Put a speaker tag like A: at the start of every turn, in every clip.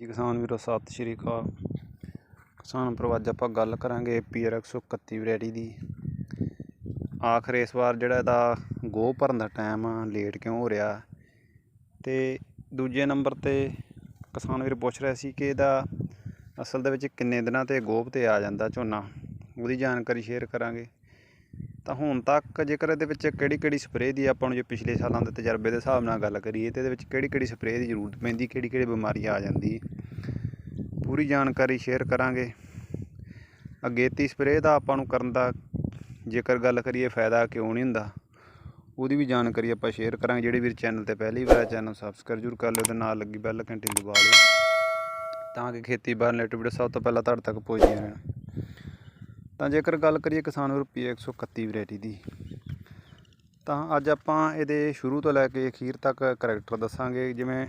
A: ਜੀ ਕਿਸਾਨ ਵੀਰੋ, ਸਤਿ ਸ਼੍ਰੀ ਅਕਾਲ। ਕਿਸਾਨ ਭਰਾ ਅੱਜ ਆਪਾਂ ਗੱਲ ਕਰਾਂਗੇ ਪੀਆਰ 131 ਵੈਰਾਈਟੀ ਦੀ। ਆਖਰ ਇਸ ਵਾਰ ਜਿਹੜਾ ਇਹਦਾ ਗੋਹ ਭਰਨ ਦਾ ਟਾਈਮ ਆ ਲੇਟ ਕਿਉਂ ਹੋ ਰਿਹਾ? ਤੇ ਦੂਜੇ ਨੰਬਰ ਤੇ ਕਿਸਾਨ ਵੀਰ ਪੁੱਛ ਰਿਹਾ ਸੀ ਕਿ ਇਹਦਾ ਅਸਲ ਦੇ ਵਿੱਚ ਕਿੰਨੇ ਦਿਨਾਂ ਤੇ ਗੋਭ ਤੇ ਆ ਜਾਂਦਾ ਝੋਨਾ? ਉਹਦੀ ਜਾਣਕਾਰੀ ਸ਼ੇਅਰ ਕਰਾਂਗੇ। ਤਾਂ ਹੁਣ ਤੱਕ ਜੇਕਰ ਇਹਦੇ ਵਿੱਚ ਕਿਹੜੀ ਕਿਹੜੀ ਸਪਰੇਅ ਦੀ ਆਪਾਂ ਨੂੰ ਜੇ ਪਿਛਲੇ ਸਾਲਾਂ ਦੇ ਤਜਰਬੇ ਦੇ ਹਿਸਾਬ ਨਾਲ ਗੱਲ ਕਰੀਏ ਤੇ ਇਹਦੇ ਵਿੱਚ ਕਿਹੜੀ ਕਿਹੜੀ ਸਪਰੇਅ ਦੀ ਜ਼ਰੂਰਤ ਪੈਂਦੀ, ਕਿਹੜੀ ਕਿਹੜੀ ਬਿਮਾਰੀ ਆ ਜਾਂਦੀ ਪੂਰੀ ਜਾਣਕਾਰੀ ਸ਼ੇਅਰ ਕਰਾਂਗੇ। ਅਗੇਤੀ ਸਪਰੇਅ ਦਾ ਆਪਾਂ ਨੂੰ ਕਰਨ ਦਾ ਜੇਕਰ ਗੱਲ ਕਰੀਏ ਫਾਇਦਾ ਕਿਉਂ ਨਹੀਂ ਹੁੰਦਾ, ਉਹਦੀ ਵੀ ਜਾਣਕਾਰੀ ਆਪਾਂ ਸ਼ੇਅਰ ਕਰਾਂਗੇ। ਜਿਹੜੇ ਵੀਰ ਚੈਨਲ ਤੇ ਪਹਿਲੀ ਵਾਰ ਚੈਨਲ ਸਬਸਕ੍ਰਾਈਬ ਜ਼ਰੂਰ ਕਰ ਲਿਓ ਤੇ ਨਾਲ ਲੱਗੀ ਬੈਲ ਘੰਟੀ ਦਬਾ ਲਿਓ ਤਾਂ ਕਿ ਖੇਤੀਬਾੜੀ ਰਿਲੇਟਡ ਵੀਡੀਓ ਸਭ ਤੋਂ ਪਹਿਲਾਂ ਤੁਹਾਡੇ ਤੱਕ ਪਹੁੰਚਦੀਆਂ ਰਹਿਣ। ਤਾਂ ਜੇਕਰ ਗੱਲ ਕਰੀਏ ਕਿਸਾਨ ਵੀਰ ਪੀ 131 ਵੈਰਾਈਟੀ ਦੀ, ਤਾਂ ਅੱਜ ਆਪਾਂ ਇਹਦੇ ਸ਼ੁਰੂ ਤੋਂ ਲੈ ਕੇ ਅਖੀਰ ਤੱਕ ਕਰੈਕਟਰ ਦੱਸਾਂਗੇ। ਜਿਵੇਂ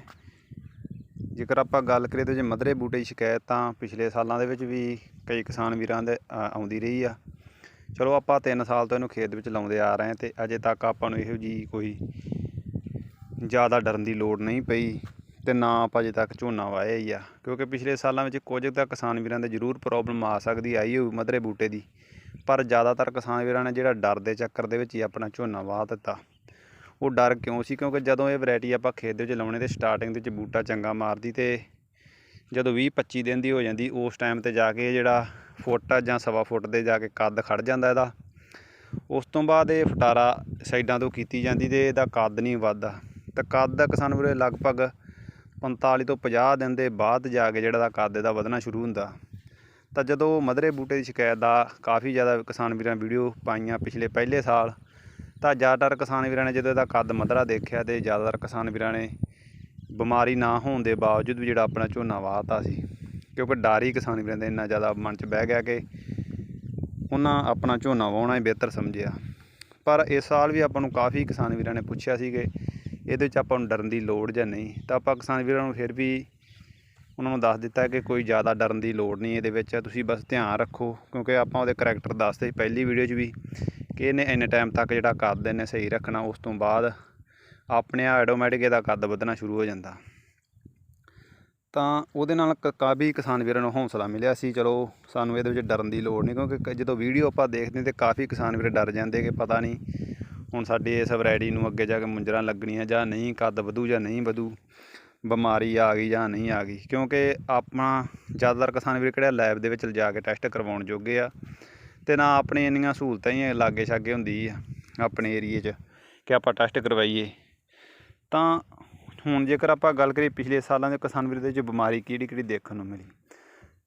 A: ਜੇਕਰ ਆਪਾਂ ਗੱਲ ਕਰੀਏ ਤਾਂ ਜੇ ਮਧਰੇ ਬੂਟੇ ਦੀ ਸ਼ਿਕਾਇਤ, ਤਾਂ ਪਿਛਲੇ ਸਾਲਾਂ ਦੇ ਵਿੱਚ ਵੀ ਕਈ ਕਿਸਾਨ ਵੀਰਾਂ ਦੇ ਆ- ਆਉਂਦੀ ਰਹੀ ਆ। ਚਲੋ ਆਪਾਂ 3 ਸਾਲ ਤੋਂ ਇਹਨੂੰ ਖੇਤ ਵਿੱਚ ਲਾਉਂਦੇ ਆ ਰਹੇ ਹਾਂ ਤੇ ਅਜੇ ਤੱਕ ਆਪਾਂ ਨੂੰ ਇਹੋ ਜੀ ਕੋਈ ਜ਼ਿਆਦਾ ਡਰਨ ਦੀ ਲੋੜ ਨਹੀਂ ਪਈ। ਤੇ ਨਾ ਆਪਾਂ ਅਜੇ ਤੱਕ ਝੋਨਾ ਵਾਇਆ ਹੀ ਆ, ਕਿਉਂਕਿ ਪਿਛਲੇ ਸਾਲਾਂ ਵਿੱਚ ਕੁਝ ਤਾਂ ਕਿਸਾਨ ਵੀਰਾਂ ਦੇ ਜ਼ਰੂਰ ਪ੍ਰੋਬਲਮ ਆ ਸਕਦੀ ਆਈ ਹੋਊ ਮਧਰੇ ਬੂਟੇ ਦੀ, ਪਰ ਜ਼ਿਆਦਾਤਰ ਕਿਸਾਨ ਵੀਰਾਂ ਨੇ ਜਿਹੜਾ ਡਰ ਦੇ ਚੱਕਰ ਦੇ ਵਿੱਚ ਹੀ ਆਪਣਾ ਝੋਨਾ ਵਾਹ ਦਿੱਤਾ। ਉਹ ਡਰ ਕਿਉਂ ਸੀ? ਕਿਉਂਕਿ ਜਦੋਂ ਇਹ ਵੈਰਾਈਟੀ ਆਪਾਂ ਖੇਤ ਦੇ ਵਿੱਚ ਲਾਉਣੇ ਤੇ ਸਟਾਰਟਿੰਗ ਦੇ ਵਿੱਚ ਬੂਟਾ ਚੰਗਾ ਮਾਰਦੀ ਤੇ ਜਦੋਂ 20 25 ਦਿਨ ਦੀ ਹੋ ਜਾਂਦੀ, ਉਸ ਟਾਈਮ ਤੇ ਜਾ ਕੇ ਜਿਹੜਾ ਫੁੱਟ ਜਾਂ ਸਵਾ ਫੁੱਟ ਦੇ ਜਾ ਕੇ ਕੱਦ ਖੜ ਜਾਂਦਾ ਇਹਦਾ। ਉਸ ਤੋਂ ਬਾਅਦ ਇਹ ਫਟਾਰਾ ਸਾਈਡਾਂ ਤੋਂ ਕੀਤੀ ਜਾਂਦੀ ਤੇ ਇਹਦਾ ਕੱਦ ਨਹੀਂ ਵੱਧਦਾ। ਤਾਂ ਕੱਦ ਦਾ ਕਿਸਾਨ ਵੀਰੇ ਲਗਭਗ 45 ਤੋਂ 50 ਦਿਨ ਦੇ ਬਾਅਦ ਜਾ ਕੇ ਜਿਹੜਾ ਦਾ ਕੱਦ ਇਹਦਾ ਵਧਣਾ ਸ਼ੁਰੂ ਹੁੰਦਾ। ਤਾਂ ਜਦੋਂ ਮਧਰੇ ਬੂਟੇ ਦੀ ਸ਼ਿਕਾਇਤ ਦਾ ਕਾਫੀ ਜ਼ਿਆਦਾ ਕਿਸਾਨ ਵੀਰਾਂ ਵੀਡੀਓ ਪਾਈਆਂ ਪਿਛਲੇ ਪਹਿਲੇ ਸਾਲ, ਤਾਂ ਜ਼ਿਆਦਾਤਰ ਕਿਸਾਨ ਵੀਰਾਂ ਨੇ ਜਦੋਂ ਇਹਦਾ ਕੱਦ ਮਧਰਾ ਦੇਖਿਆ ਤੇ ਜ਼ਿਆਦਾਤਰ ਕਿਸਾਨ ਵੀਰਾਂ ਨੇ ਬਿਮਾਰੀ ਨਾ ਹੋਣ ਦੇ ਬਾਵਜੂਦ ਵੀ ਜਿਹੜਾ ਆਪਣਾ ਝੋਨਾ ਵਾਹਤਾ ਸੀ, ਕਿਉਂਕਿ ਡਰ ਹੀ ਕਿਸਾਨ ਵੀਰਾਂ ਦੇ ਇੰਨਾ ਜ਼ਿਆਦਾ ਮਨ 'ਚ ਬਹਿ ਗਿਆ ਕਿ ਉਹਨਾਂ ਆਪਣਾ ਝੋਨਾ ਵਾਹੁਣਾ ਹੀ ਬਿਹਤਰ ਸਮਝਿਆ। ਪਰ ਇਸ ਸਾਲ ਵੀ ਆਪਾਂ ਨੂੰ ਕਾਫੀ ਕਿਸਾਨ ਵੀਰਾਂ ਨੇ ਪੁੱਛਿਆ ਸੀ ਕਿ ਇਹਦੇ ਵਿੱਚ ਆਪਾਂ ਨੂੰ ਡਰਨ ਦੀ ਲੋੜ ਜਾਂ ਨਹੀਂ, ਤਾਂ ਆਪਾਂ ਕਿਸਾਨ ਵੀਰਾਂ ਨੂੰ ਫਿਰ ਵੀ ਉਹਨਾਂ ਨੂੰ ਦੱਸ ਦਿੱਤਾ ਕਿ ਕੋਈ ਜ਼ਿਆਦਾ ਡਰਨ ਦੀ ਲੋੜ ਨਹੀਂ ਇਹਦੇ ਵਿੱਚ, ਤੁਸੀਂ ਬਸ ਧਿਆਨ ਰੱਖੋ, ਕਿਉਂਕਿ ਆਪਾਂ ਉਹਦੇ ਕਰੈਕਟਰ ਦੱਸਦੇ ਸੀ ਪਹਿਲੀ ਵੀਡੀਓ 'ਚ ਵੀ ਕਿ ਇਹਨੇ ਇੰਨੇ ਟਾਈਮ ਤੱਕ ਜਿਹੜਾ ਕੱਦ ਇਹਨੇ ਸਹੀ ਰੱਖਣਾ, ਉਸ ਤੋਂ ਬਾਅਦ ਆਪਣੇ ਆਟੋਮੈਟਿਕ ਇਹਦਾ ਕੱਦ ਵਧਣਾ ਸ਼ੁਰੂ ਹੋ ਜਾਂਦਾ। ਤਾਂ ਉਹਦੇ ਨਾਲ ਕ- ਕਾਫੀ ਕਿਸਾਨ ਵੀਰਾਂ ਨੂੰ ਹੌਸਲਾ ਮਿਲਿਆ ਸੀ, ਚਲੋ ਸਾਨੂੰ ਇਹਦੇ ਵਿੱਚ ਡਰਨ ਦੀ ਲੋੜ ਨਹੀਂ, ਕਿਉਂਕਿ ਕ- ਜਦੋਂ ਵੀਡੀਓ ਆਪਾਂ ਦੇਖਦੇ ਹਾਂ ਤੇ ਕਾਫੀ ਕਿਸਾਨ ਵੀਰ ਡਰ ਜਾਂਦੇ ਕਿ ਪਤਾ ਨਹੀਂ ਹੁਣ ਸਾਡੀ ਇਸ ਵੈਰਾਈਟੀ ਨੂੰ ਅੱਗੇ ਜਾ ਕੇ ਮੁੰਜਰਾਂ ਲੱਗਣੀਆਂ ਜਾਂ ਨਹੀਂ, ਕੱਦ ਵਧੂ ਜਾਂ ਨਹੀਂ ਵਧੂ, ਬਿਮਾਰੀ ਆ ਗਈ ਜਾਂ ਨਹੀਂ ਆ ਗਈ। ਕਿਉਂਕਿ ਆਪਣਾ ਜ਼ਿਆਦਾਤਰ ਕਿਸਾਨ ਵੀਰ ਕਿਹੜਾ ਲੈਬ ਦੇ ਵਿੱਚ ਲਿਜਾ ਕੇ ਟੈਸਟ ਕਰਵਾਉਣ ਜੋਗੇ ਆ ਤੇ ਨਾ ਆਪਣੇ ਇੰਨੀਆਂ ਸਹੂਲਤਾਂ ਹੀ ਲਾਗੇ ਛਾਗੇ ਹੁੰਦੀ ਆ ਆਪਣੇ ਏਰੀਏ 'ਚ ਕਿ ਆਪਾਂ ਟੈਸਟ ਕਰਵਾਈਏ। ਤਾਂ ਹੁਣ ਜੇਕਰ ਆਪਾਂ ਗੱਲ ਕਰੀਏ ਪਿਛਲੇ ਸਾਲਾਂ ਦੇ ਕਿਸਾਨ ਵੀਰ ਦੇ ਵਿੱਚ ਬਿਮਾਰੀ ਕਿਹੜੀ ਕਿਹੜੀ ਦੇਖਣ ਨੂੰ ਮਿਲੀ?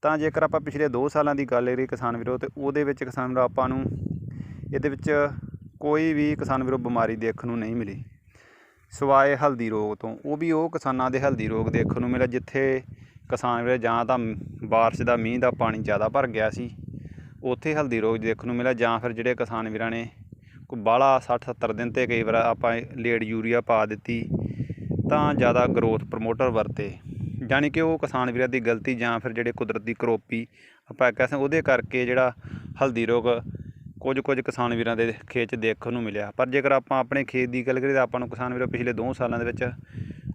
A: ਤਾਂ ਜੇਕਰ ਆਪਾਂ ਪਿਛਲੇ 2 ਸਾਲਾਂ ਦੀ ਗੱਲ ਕਰੀਏ ਕਿਸਾਨ ਵੀਰੋ ਤੇ ਉਹਦੇ ਵਿੱਚ ਕਿਸਾਨ ਵੀਰੋ ਆਪਾਂ ਨੂੰ ਇਹਦੇ ਵਿੱਚ ਕੋਈ ਵੀ ਕਿਸਾਨ ਵੀਰੋ ਬਿਮਾਰੀ ਦੇਖਣ ਨੂੰ ਨਹੀਂ ਮਿਲੀ। ਸਵਾਏ ਹਲਦੀ ਰੋਗ ਤੋਂ। ਉਹ ਵੀ ਉਹ ਕਿਸਾਨਾਂ ਦੇ ਹਲਦੀ ਰੋਗ ਦੇਖਣ ਨੂੰ ਮਿਲਿਆ, ਜਿੱਥੇ ਕਿਸਾਨ ਵੀਰੇ ਜਾਂ ਤਾਂ ਬਾਰਿਸ਼ ਦਾ, ਮੀਂਹ ਦਾ ਪਾਣੀ ਜ਼ਿਆਦਾ ਭਰ ਗਿਆ ਸੀ। ਉੱਥੇ ਹਲਦੀ ਰੋਗ ਦੇਖਣ ਨੂੰ ਮਿਲਿਆ ਜਾਂ ਫਿਰ ਜਿਹੜੇ ਕਿਸਾਨ ਵੀਰਾਂ ਨੇ ਕੋਈ ਬਾਹਲਾ 60 70 ਦਿਨ ਤੇ ਕਈ ਵਾਰ ਆਪਾਂ ਲੇਡ ਯੂਰੀਆ ਪਾ ਦਿੱਤੀ, ਤਾਂ ਜ਼ਿਆਦਾ ਗਰੋਥ ਪ੍ਰਮੋਟਰ ਵਰਤੇ। ਯਾਨੀ ਕਿ ਉਹ ਕਿਸਾਨ ਵੀਰਾਂ ਦੀ ਗਲਤੀ ਜਾਂ ਫਿਰ ਜਿਹੜੇ ਕੁਦਰਤੀ ਕਰੋਪੀ ਆਪਾਂ ਕਹਿ ਸਕਦੇ ਉਹਦੇ ਕਰਕੇ ਜਿਹੜਾ ਹਲਦੀ ਰੋਗ ਕੁਝ ਕੁਝ ਕਿਸਾਨ ਵੀਰਾਂ ਦੇ ਖੇਤ 'ਚ ਦੇਖਣ ਨੂੰ ਮਿਲਿਆ। ਪਰ ਜੇਕਰ ਆਪਾਂ ਆਪਣੇ ਖੇਤ ਦੀ ਗੱਲ ਕਰੀਏ ਤਾਂ ਆਪਾਂ ਨੂੰ ਕਿਸਾਨ ਵੀਰੋ ਪਿਛਲੇ 2 ਸਾਲਾਂ ਦੇ ਵਿੱਚ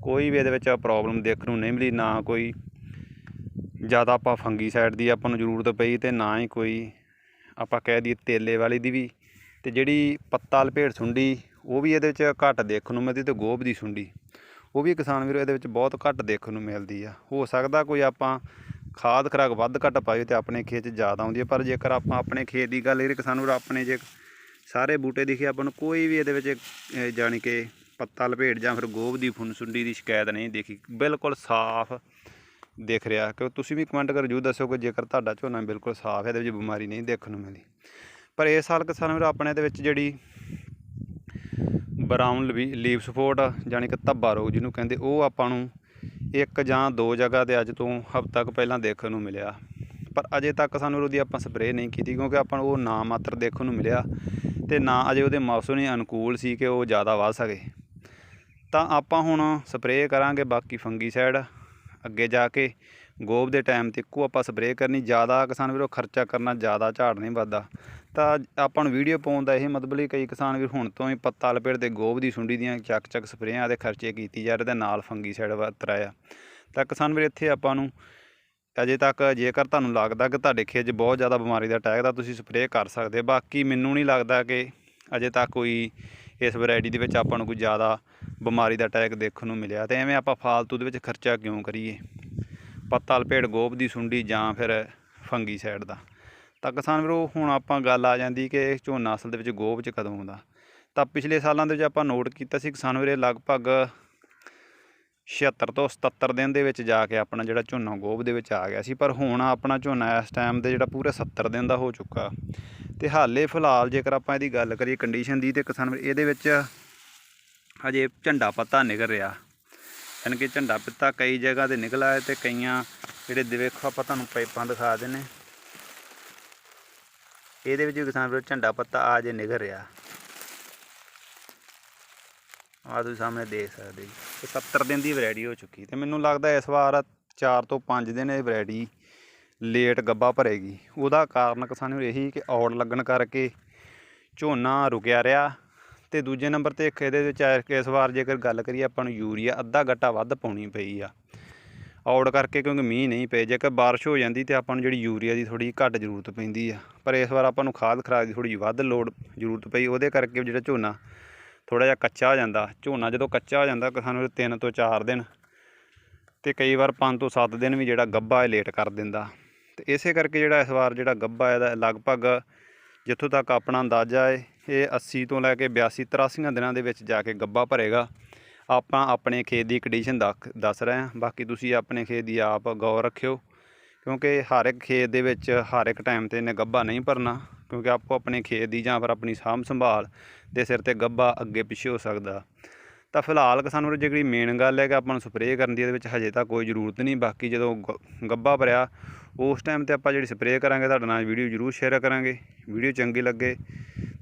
A: ਕੋਈ ਵੀ ਇਹਦੇ ਵਿੱਚ ਪ੍ਰੋਬਲਮ ਦੇਖਣ ਨੂੰ ਨਹੀਂ ਮਿਲੀ। ਨਾ ਕੋਈ ਜ਼ਿਆਦਾ ਆਪਾਂ ਫੰਗੀ ਸਾਈਡ ਦੀ ਆਪਾਂ ਨੂੰ ਜ਼ਰੂਰਤ ਪਈ ਤੇ ਨਾ ਹੀ ਕੋਈ ਆਪਾਂ ਕਹਿ ਦਈਏ ਤੇਲੇ ਵਾਲੀ ਦੀ ਵੀ। ਤੇ ਜਿਹੜੀ ਪੱਤਾ ਲਪੇਟ ਸੁੰਡੀ, ਉਹ ਵੀ ਇਹਦੇ ਵਿੱਚ ਘੱਟ ਦੇਖਣ ਨੂੰ ਮਿਲਦੀ ਤੇ ਗੋਭ ਦੀ ਸੁੰਡੀ, ਉਹ ਵੀ ਕਿਸਾਨ ਵੀਰੋ ਇਹਦੇ ਵਿੱਚ ਬਹੁਤ ਘੱਟ ਦੇਖਣ ਨੂੰ ਮਿਲਦੀ ਆ। ਹੋ ਸਕਦਾ ਕੋਈ ਆਪਾਂ ਖਾਦ ਖਰਾਕ ਵੱਧ ਘੱਟ ਪਾਈ ਤੇ ਆਪਣੇ ਖੇਤ 'ਚ ਜ਼ਿਆਦਾ ਆਉਂਦੀ ਹੈ। ਪਰ ਜੇਕਰ ਆਪਾਂ ਆਪਣੇ ਖੇਤ ਦੀ ਗੱਲ ਕਰੀਏ ਕਿਸਾਨ ਵੀਰੋ ਆਪਣੇ ਜੇ ਸਾਰੇ ਬੂਟੇ ਦਿਖੇ ਆਪਾਂ ਨੂੰ ਕੋਈ ਵੀ ਇਹਦੇ ਵਿੱਚ ਅਹ, ਜਾਣੀ ਕਿ ਪੱਤਾ ਲਪੇਟ ਜਾਂ ਫਿਰ ਗੋਭ ਦੀ ਫੁੰਨਸੁੰਡੀ ਦੀ ਸ਼ਿਕਾਇਤ ਨਹੀਂ ਦੇਖੀ। ਬਿਲਕੁਲ ਸਾਫ਼ ਦੇਖ ਰਿਹਾ। ਕਿ ਤੁਸੀਂ ਵੀ ਕਮੈਂਟ ਕਰ ਜੂ ਦੱਸੋ ਕਿ ਜੇਕਰ ਤੁਹਾਡਾ ਝੋਨਾ ਬਿਲਕੁਲ ਸਾਫ਼ ਹੈ ਇਹਦੇ ਵਿੱਚ ਬਿਮਾਰੀ ਨਹੀਂ ਦੇਖਣ ਨੂੰ ਮਿਲਦੀ। ਪਰ ਇਸ ਸਾਲ ਕਿਸਾਨ ਵੀਰੋ ਆਪਣੇ ਦੇ ਵਿੱਚ ਜਿਹੜੀ ਬਰਾਊਨ ਲੀਵ ਸਪੋਰਟ ਜਾਣੀ ਕਿ ਧੱਬਾ ਰੋਗ ਜਿਹਨੂੰ ਕਹਿੰਦੇ ਉਹ ਆਪਾਂ ਨੂੰ ਇੱਕ ਜਾਂ ਦੋ ਜਗ੍ਹਾ ਤੇ ਅੱਜ ਤੋਂ ਹਫ਼ਤਾ ਕੁ ਪਹਿਲਾਂ ਦੇਖਣ ਨੂੰ ਮਿਲਿਆ। ਪਰ ਅਜੇ ਤੱਕ ਸਾਨੂੰ ਉਹਦੀ ਆਪਾਂ ਸਪਰੇਅ ਨਹੀਂ ਕੀਤੀ ਕਿਉਂਕਿ ਆਪਾਂ ਨੂੰ ਉਹ ਨਾ ਮਾਤਰ ਦੇਖਣ ਨੂੰ ਮਿਲਿਆ ਤੇ ਨਾ ਅਜੇ ਉਹਦੇ ਮੌਸਮ ਹੀ ਅਨੁਕੂਲ ਸੀ ਕਿ ਉਹ ਜ਼ਿਆਦਾ ਵੱਧ ਸਕੇ। ਤਾਂ ਆਪਾਂ ਹੁਣ ਸਪਰੇਅ ਕਰਾਂਗੇ ਬਾਕੀ ਫੰਗੀਸਾਈਡ, ਅੱਗੇ ਜਾ ਕੇ ਗੋਬ ਦੇ ਟਾਈਮ ਤੇ ਇੱਕੋ ਆਪਾਂ ਸਪਰੇਅ ਕਰਨੀ, ਜ਼ਿਆਦਾ ਕਿਸਾਨ ਵੀਰੋ ਖਰਚਾ ਕਰਨਾ ਜ਼ਿਆਦਾ ਝਾੜ ਨਹੀਂ ਵੱਧਦਾ। ਤਾਂ ਆਪਾਂ ਨੂੰ ਵੀਡੀਓ ਪਾਉਣ ਦਾ ਇਹ ਮਤਲਬ ਹੀ ਕਈ ਕਿਸਾਨ ਵੀਰ ਹੁਣ ਤੋਂ ਹੀ ਪੱਤਾ ਲਪੇਟ ਤੇ ਗੋਬ ਦੀ ਸੁੰਡੀ ਦੀਆਂ ਚੱਕ ਚੱਕ ਸਪਰੇਆਂ ਦੇ ਖਰਚੇ ਕੀਤੀ ਜਾ ਰਹੇ ਤੇ ਨਾਲ ਫੰਗੀ ਸਾਈਡ ਵਰਤ ਰਿਹਾ ਤਾਂ ਕਿਸਾਨ ਵੀਰ, ਇੱਥੇ ਆਪਾਂ ਨੂੰ ਅਜੇ ਤੱਕ ਜੇਕਰ ਤੁਹਾਨੂੰ ਲੱਗਦਾ ਕਿ ਤੁਹਾਡੇ ਖੇਤ 'ਚ ਬਹੁਤ ਜ਼ਿਆਦਾ ਬਿਮਾਰੀ ਦਾ ਅਟੈਕ ਦਾ ਤੁਸੀਂ ਸਪਰੇਅ ਕਰ ਸਕਦੇ ਬਾਕੀ ਮੈਨੂੰ ਨਹੀਂ ਲੱਗਦਾ ਕਿ ਅਜੇ ਤੱਕ ਕੋਈ ਇਸ ਵੈਰਾਈਟੀ ਦੇ ਵਿੱਚ ਆਪਾਂ ਨੂੰ ਕੋਈ ਜ਼ਿਆਦਾ ਬਿਮਾਰੀ ਦਾ ਅਟੈਕ ਦੇਖਣ ਨੂੰ ਮਿਲਿਆ ਤੇ ਐਵੇਂ ਆਪਾਂ ਫਾਲਤੂ ਦੇ ਵਿੱਚ ਖਰਚਾ ਕਿਉਂ ਕਰੀਏ? ਪੱਤਾ ਲਪੇਟ ਗੋਬ ਦੀ ਸੁੰਡੀ ਜਾਂ ਫਿਰ ਫੰਗੀ ਸਾਈਡ ਦਾ। ਤਾਂ ਕਿਸਾਨ ਵੀਰੋ, ਹੁਣ ਆਪਾਂ ਗੱਲ ਆ ਜਾਂਦੀ ਕਿ ਝੋਨਾ ਅਸਲ ਦੇ ਵਿੱਚ ਗੋਬ 'ਚ ਕਦੋਂ ਆਉਂਦਾ। ਤਾਂ ਪਿਛਲੇ ਸਾਲਾਂ ਦੇ ਵਿੱਚ ਆਪਾਂ ਨੋਟ ਕੀਤਾ ਸੀ ਕਿਸਾਨ ਵੀਰੇ, ਲਗਭਗ 76 ਤੋਂ 77 ਦਿਨ ਦੇ ਵਿੱਚ ਜਾ ਕੇ ਆਪਣਾ ਜਿਹੜਾ ਝੋਨਾ ਗੋਭ ਦੇ ਵਿੱਚ ਆ ਗਿਆ ਸੀ, ਪਰ ਹੁਣ ਆਪਣਾ ਝੋਨਾ ਇਸ ਟਾਈਮ ਦੇ ਜਿਹੜਾ ਪੂਰੇ 70 ਦਿਨ ਦਾ ਹੋ ਚੁੱਕਾ। ਤੇ ਹਾਲੇ ਫਿਲਹਾਲ ਜੇਕਰ ਆਪਾਂ ਇਹਦੀ ਗੱਲ ਕਰੀਏ ਕੰਡੀਸ਼ਨ ਦੀ, ਤੇ ਕਿਸਾਨ ਇਹਦੇ ਵਿੱਚ ਹਜੇ ਝੰਡਾ ਪੱਤਾ ਨਿਕਲ ਰਿਹਾ। ਯਾਨੀ ਕਿ ਝੰਡਾ ਪੱਤਾ ਕਈ ਜਗ੍ਹਾ ਤੇ ਨਿਕਲਾ ਹੈ ਤੇ ਕਈਆਂ ਜਿਹੜੇ ਦੇ ਆਪਾਂ ਤੁਹਾਨੂੰ ਪਾਈਪਾਂ ਦਿਖਾ ਦਿੰਨੇ ਇਹਦੇ ਵਿੱਚ ਵੀ ਕਿਸਾਨ ਵੀਰ ਝੰਡਾ ਪੱਤਾ ਆ ਜੇ ਨਿਕਲ ਰਿਹਾ। ਆ ਤੁਸੀਂ ਸਾਹਮਣੇ ਦੇਖ ਸਕਦੇ ਜੀ। ਇਹ 70 ਦਿਨ ਦੀ ਵੈਰਾਈਟੀ ਹੋ ਚੁੱਕੀ ਤੇ ਮੈਨੂੰ ਲੱਗਦਾ ਇਸ ਵਾਰ 4 ਤੋਂ 5 ਦਿਨ ਇਹ ਵੈਰਾਈਟੀ ਲੇਟ ਗੱਬਾ ਭਰੇਗੀ। ਉਹਦਾ ਕਾਰਨ ਕਿਸਾਨ ਨੂੰ ਇਹੀ ਕਿ ਔੜ ਲੱਗਣ ਕਰਕੇ ਝੋਨਾ ਰੁਕਿਆ ਰਿਹਾ ਤੇ ਦੂਜੇ ਨੰਬਰ ਤੇ ਇਹਦੇ ਵਿੱਚ ਇਸ ਵਾਰ ਜੇਕਰ ਗੱਲ ਕਰੀਏ ਆਪਾਂ ਨੂੰ ਯੂਰੀਆ ਅੱਧਾ ਗੱਟਾ ਵੱਧ ਪਾਉਣੀ ਪਈ ਆ। ਆਊਟ ਕਰਕੇ ਕਿਉਂਕਿ ਮੀਂਹ ਨਹੀਂ ਪਏ, ਜੇਕਰ ਬਾਰਿਸ਼ ਹੋ ਜਾਂਦੀ ਤੇ ਆਪਾਂ ਨੂੰ ਜਿਹੜੀ ਯੂਰੀਆ ਦੀ ਥੋੜੀ ਘੱਟ ਜ਼ਰੂਰਤ ਪੈਂਦੀ ਆ। ਪਰ ਇਸ ਵਾਰ ਆਪਾਂ ਨੂੰ ਖਾਦ ਖਰਾਕ ਦੀ ਥੋੜੀ ਵੱਧ ਲੋੜ ਜ਼ਰੂਰਤ ਪਈ, ਉਹਦੇ ਕਰਕੇ ਜਿਹੜਾ ਝੋਨਾ ਥੋੜਾ ਜਿਹਾ ਕੱਚਾ ਹੋ ਜਾਂਦਾ। ਝੋਨਾ ਜਦੋਂ ਕੱਚਾ ਹੋ ਜਾਂਦਾ ਕਿਸਾਨ ਨੂੰ 3 ਤੋਂ 4 ਦਿਨ ਤੇ ਕਈ ਵਾਰ 5 ਤੋਂ 7 ਦਿਨ ਵੀ ਜਿਹੜਾ ਗੱਬਾ ਹੈ ਲੇਟ ਕਰ ਦਿੰਦਾ। ਤੇ ਇਸੇ ਕਰਕੇ ਜਿਹੜਾ ਇਸ ਵਾਰ ਜਿਹੜਾ ਗੱਬਾ ਇਹਦਾ ਲਗਭਗ ਜਿੱਥੋਂ ਤੱਕ ਆਪਣਾ ਅੰਦਾਜ਼ਾ ਹੈ ਇਹ 80 ਤੋਂ ਲੈ ਕੇ 82 83 ਦਿਨਾਂ ਦੇ ਵਿੱਚ ਜਾ ਕੇ ਗੱਬਾ ਭਰੇਗਾ। ਆਪਾਂ ਆਪਣੇ ਖੇਤ ਦੀ ਕੰਡੀਸ਼ਨ ਦੱਸ ਰਹੇ ਹਾਂ। ਬਾਕੀ ਤੁਸੀਂ ਆਪਣੇ ਖੇਤ ਦੀ ਆਪ ਗੌਰ ਰੱਖਿਓ। ਕਿਉਂਕਿ ਹਰ ਇੱਕ ਖੇਤ ਦੇ ਵਿੱਚ ਹਰ ਇੱਕ ਟਾਈਮ ਤੇ ਨੇ ਗੱਬਾ ਨਹੀਂ ਭਰਨਾ। ਕਿਉਂਕਿ ਆਪੋ ਆਪਣੇ ਖੇਤ ਦੀ ਜਾਂ ਫਿਰ ਆਪਣੀ ਸਾਂਭ ਸੰਭਾਲ ਦੇ ਸਿਰ ਤੇ ਗੱਬਾ ਅੱਗੇ ਪਿੱਛੇ ਹੋ ਸਕਦਾ। ਤਾਂ ਫਿਲਹਾਲ ਕਿ ਸਾਨੂੰ ਜਿਹੜੀ ਮੇਨ ਗੱਲ ਹੈ ਕਿ ਆਪਾਂ ਨੂੰ ਸਪਰੇਅ ਕਰਨ ਦੀ, ਇਹਦੇ ਵਿੱਚ ਹਜੇ ਤਾਂ ਕੋਈ ਜ਼ਰੂਰਤ ਨਹੀਂ। ਬਾਕੀ ਜਦੋਂ ਗ- ਗੱਬਾ ਭਰਿਆ, ਉਸ ਟਾਈਮ ਤੇ ਆਪਾਂ ਜਿਹੜੀ ਸਪਰੇਅ ਕਰਾਂਗੇ, ਤੁਹਾਡੇ ਨਾਲ ਵੀਡੀਓ ਜ਼ਰੂਰ ਸ਼ੇਅਰ ਕਰਾਂਗੇ। ਵੀਡੀਓ ਚੰਗੀ ਲੱਗੇ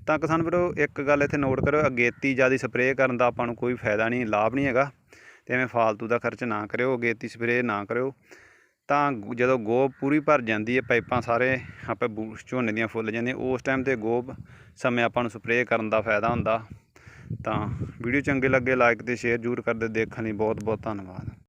A: ਤਾਂ ਕਿਸਾਨ ਵੀਰੋ, ਇੱਕ ਗੱਲ ਇੱਥੇ ਨੋਟ ਕਰਿਓ ਅਗੇਤੀ ਜ਼ਿਆਦਾ ਸਪਰੇਅ ਕਰਨ ਦਾ ਆਪਾਂ ਨੂੰ ਕੋਈ ਫਾਇਦਾ ਨਹੀਂ, ਲਾਭ ਨਹੀਂ ਹੈਗਾ। ਤੇ ਐਵੇਂ ਫਾਲਤੂ ਦਾ ਖਰਚ ਨਾ ਕਰਿਓ ਅਗੇਤੀ ਸਪਰੇਅ ਨਾ ਕਰਿਓ। ਤਾਂ ਜਦੋਂ ਗੋਬ ਪੂਰੀ ਭਰ ਜਾਂਦੀ ਹੈ, ਪਾਈਪਾਂ ਸਾਰੇ ਆਪੇ ਬੂ- ਝੋਨੇ ਦੀਆਂ ਫੁੱਲ ਜਾਂਦੀਆਂ, ਉਸ ਟਾਈਮ ਤੇ ਗੋਬ ਸਮੇਂ ਆਪਾਂ ਨੂੰ ਸਪਰੇਅ ਕਰਨ ਦਾ ਫਾਇਦਾ ਹੁੰਦਾ। ਤਾਂ ਵੀਡੀਓ ਚੰਗੇ ਲੱਗੇ ਲਾਈਕ ਤੇ ਸ਼ੇਅਰ ਜ਼ਰੂਰ ਕਰਦੇ, ਦੇਖਣ ਲਈ ਬਹੁਤ ਬਹੁਤ ਧੰਨਵਾਦ।